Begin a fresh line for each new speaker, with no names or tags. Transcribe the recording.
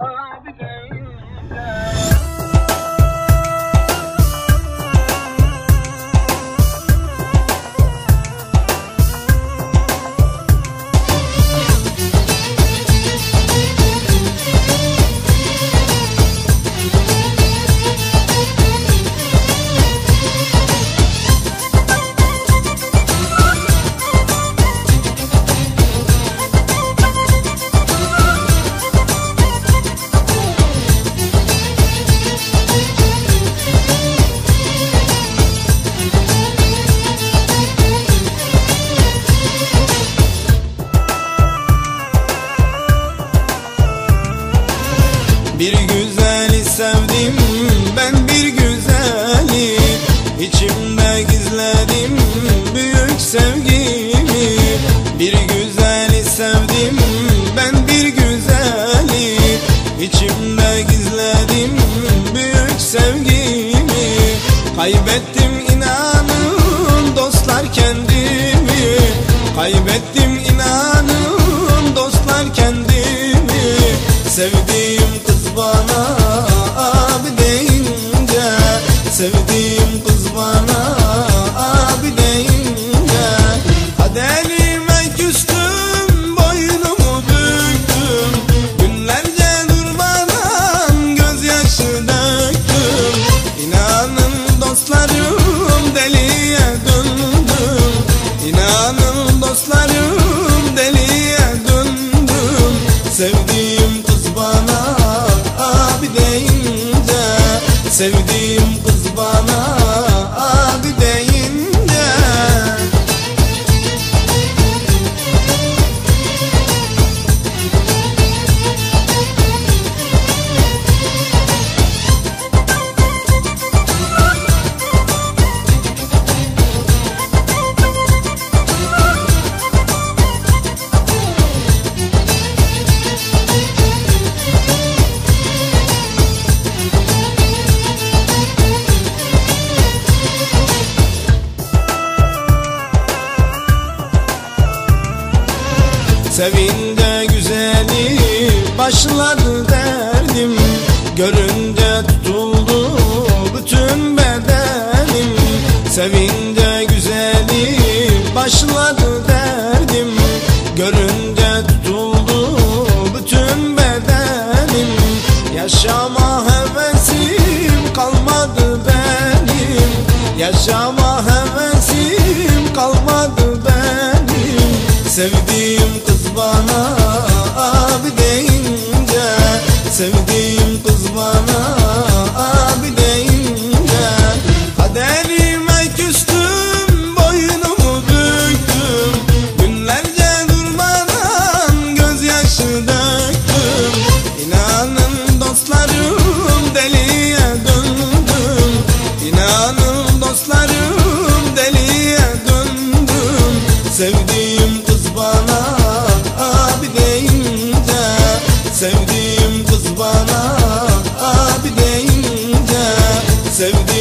I'll be damned. Bir güzeli sevdim ben bir güzeli. İçimde gizledim büyük sevgimi. Bir güzeli sevdim ben bir güzeli. İçimde gizledim büyük sevgimi. Kaybettim inanın dostlar kendimi. Kaybettim inanın dostlar kendimi. Sevdiğim bana Sevdiğim kız bana Sevince güzeli başladı derdim. Görünce tutuldu bütün bedenim. Sevince güzeli başladı derdim. Görünce tutuldu bütün bedenim. Yaşama hevesim kalmadı benim. Yaşama hevesim kalmadı benim. Sevdiğim kız bana abi deyince Sevdiğim kız bana abi deyince Hadi elime küstüm boynumu büktüm Günlerce durmadan gözyaşı döktüm. İnanın dostlarım deliye döndüm İnanın dostlarım deliye döndüm. Sevdiğim kız bana el